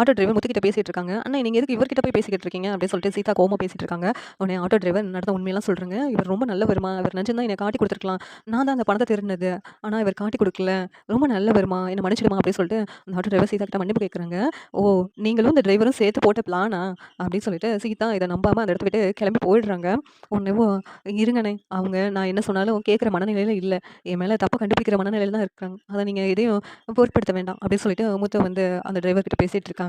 Auto driver முத்துக்கிட்ட பேசிகிட்டு இருக்காங்க அண்ணா நீங்கள் எதுக்கு இவர்கிட்ட போய் பேசிக்கிட்டு இருக்கீங்க? அப்படின்னு சொல்லிட்டு சீதா கோமா பேசிகிட்டு இருக்காங்க உடனே ஆட்டோ டிரைவர் நடந்த உண்மையெல்லாம் சொல்கிறேங்க இவர் ரொம்ப நல்லவருமா? இவர் நினச்சிருந்தா என்னை காட்டி கொடுத்துருக்கலாம். நான் தான் அந்த பணத்தை திருந்தது ஆனால் இவர் காட்டி கொடுக்கல. ரொம்ப நல்ல வருமா என்னை மன்னிச்சிடுமா? அப்படின்னு சொல்லிட்டு அந்த ஆட்டோ டிரைவர் சீதா கிட்ட மன்னிப்பு கேட்குறாங்க ஓ நீங்களும் இந்த டிரைவரும் சேர்த்து போட்ட பிளானா அப்படின்னு சொல்லிட்டு சீதா இதை நம்பாமல் அந்த இடத்த விட்டு கிளம்பி போயிடுறாங்க. ஒன்றுவோ இருங்கண்ணே. அவங்க நான் என்ன சொன்னாலும் கேட்குற மனநிலையில் இல்லை. என் மேலே தப்பாக கண்டுபிடிக்கிற மனநிலையில் தான் இருக்காங்க. அதை நீங்கள் எதையும் பொருட்படுத்த வேண்டாம். அப்படின்னு சொல்லிட்டு மூத்த வந்து அந்த டிரைவர்கிட்ட பேசிகிட்டு இருக்காங்க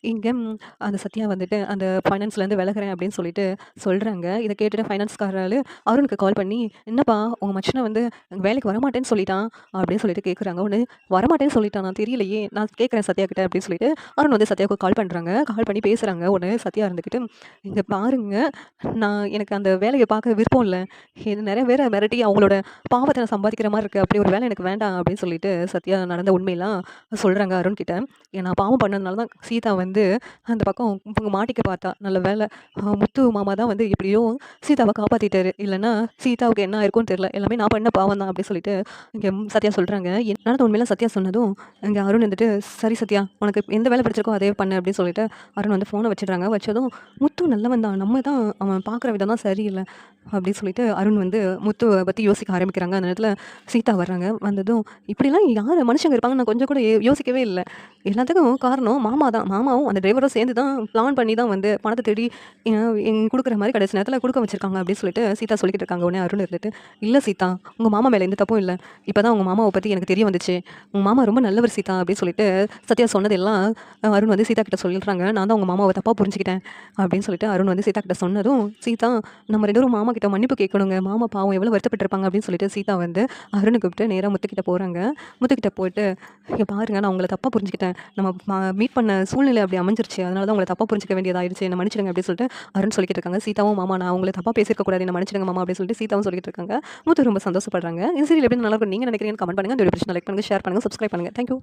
இங்கே அந்த சத்யா வந்துட்டு அந்த ஃபைனான்ஸ்லேருந்து விலகுறேன் அப்படின்னு சொல்லிட்டு சொல்கிறாங்க இதை கேட்டுட்டு ஃபைனான்ஸ்காரால் அருணுக்கு கால் பண்ணி என்னப்பா உங்கள் மச்சனை வந்து வேலைக்கு வரமாட்டேன்னு சொல்லிட்டான் அப்படின்னு சொல்லிட்டு கேட்குறாங்க ஒன்று வரமாட்டேன்னு சொல்லிட்டான்? நான் தெரியலையே நான் கேட்குறேன் சத்யா கிட்ட அப்படின்னு சொல்லிட்டு அருண் வந்து சத்யாவுக்கு கால் பண்ணுறாங்க கால் பண்ணி பேசுகிறாங்க ஒன்று சத்யா இருந்துக்கிட்டு இங்கே பாருங்க நான் எனக்கு அந்த வேலையை பார்க்க விருப்பம் இல்லை. இது நிறைய வேற மிரட்டி அவங்களோட பாவத்தை நான் சம்பாதிக்கிற மாதிரி இருக்குது அப்படி ஒரு வேலை எனக்கு வேண்டாம் அப்படின்னு சொல்லிட்டு சத்யா நடந்த உண்மையெல்லாம் சொல்கிறாங்க அருண் கிட்ட நான் பாவம் பண்ணதுனால தான் சீதா வந்து அந்த பக்கம் இவங்க மாட்டிக்க பார்த்தா நல்ல வேலை முத்து மாமா தான் வந்து எப்படியும் சீதாவை காப்பாற்றிட்டாரு இல்லைன்னா சீதாவுக்கு என்ன இருக்கும்னு தெரியல. எல்லாமே நான் பண்ண பாவம் தான் அப்படின்னு சொல்லிட்டு இங்கே சத்யா சொல்கிறாங்க நடந்த உண்மையில சத்யா சொன்னதும் இங்கே அருண் வந்துட்டு சரி சத்யா உனக்கு எந்த வேலை பிடிச்சிருக்கோ அதே பண்ணு அப்படின்னு சொல்லிட்டு அருண் வந்து ஃபோனை வச்சிடுறாங்க. வச்சதும் முத்து நல்லவன் தான். நம்ம தான் அவன் பார்க்குற விதம் தான் சரியில்லை. அப்படின்னு சொல்லிட்டு அருண் வந்து முத்துவை பற்றி யோசிக்க ஆரம்பிக்கிறாங்க. அந்த நேரத்தில் சீதா வர்றாங்க. வந்ததும் இப்படிலாம் யார் மனுஷங்க இருப்பாங்க நான் கொஞ்சம் கூட யோசிக்கவே இல்லை. எல்லாத்துக்கும் காரணம் மாமா தான். மாமாவும் அந்த டிரைவரும் சேர்ந்து தான் பிளான் பண்ணி தான் வந்து பணத்தை தேடி கொடுக்குற மாதிரி கடைசி நேரத்தில் கொடுக்க வச்சிருக்காங்க அப்படின்னு சொல்லிட்டு சீதா சொல்லிக்கிட்டு இருக்காங்க. உடனே அருண் இருந்துட்டு இல்லை சீதா உங்கள் மாமா மேலே எந்த தப்பும் இல்லை. இப்போ தான் உங்கள் மாமாவை பற்றி எனக்கு தெரிய வந்துச்சு. உங்கள் மாமா ரொம்ப நல்லவர் சீதா அப்படின்னு சொல்லிட்டு சத்யா சொன்னதெல்லாம் அருண் வந்து சீதா கிட்ட சொல்லிடுறாங்க நான் தான் உங்கள் மாமாவை தப்பாக புரிஞ்சுக்கிட்டேன் அப்படின்னு சொல்லிட்டு அருண் வந்து சீதா கிட்ட சொன்னதும் சீதா நம்ம ரெண்டு பேரும் மாமா கிட்ட மன்னிப்பு கேட்கணுங்க. மாமா பாவம் எவ்வளோ வருத்தப்பட்டிருப்பாங்க அப்படின்னு சொல்லிட்டு சீதா வந்து அருணை கூப்பிட்டு நேராக முத்துக்கிட்ட போகிறாங்க முத்துக்கிட்ட போயிட்டு இங்கே பாருங்க நான் உங்களை தப்பாக புரிஞ்சுக்கிட்டேன். நம்ம மீட் பண்ண சூழ்நிலை அப்படி அமைஞ்சிருச்சு. அதனால தான் உங்களை தப்பாக புரிஞ்சிக்க வேண்டியதாயிருச்சு. என்ன மன்னிச்சிடுங்க அப்படின்னு சொல்லிட்டு அருண் சொல்லிட்டு இருக்காங்க. சீதாவும் மாமா நான் உங்களை தப்பாக பேசியிருக்க கூடாது. என்ன மன்னிச்சிடுங்க மாமா அப்படின்னு சொல்லிட்டு சீதாவும் சொல்லிட்டு இருக்காங்க. முத்து ரொம்ப சந்தோஷப்படுறாங்க. இந்த சீரியல் எப்படி நல்லா இருக்கும் நீங்கள் நினைக்கிறீங்கன்னு கமெண்ட் பண்ணுங்க. இந்த பிரச்சனை லைக் பண்ணுங்க ஷேர் பண்ணுங்க சப்ஸ்கிரைப் பண்ணுங்க. தேங்க்யூ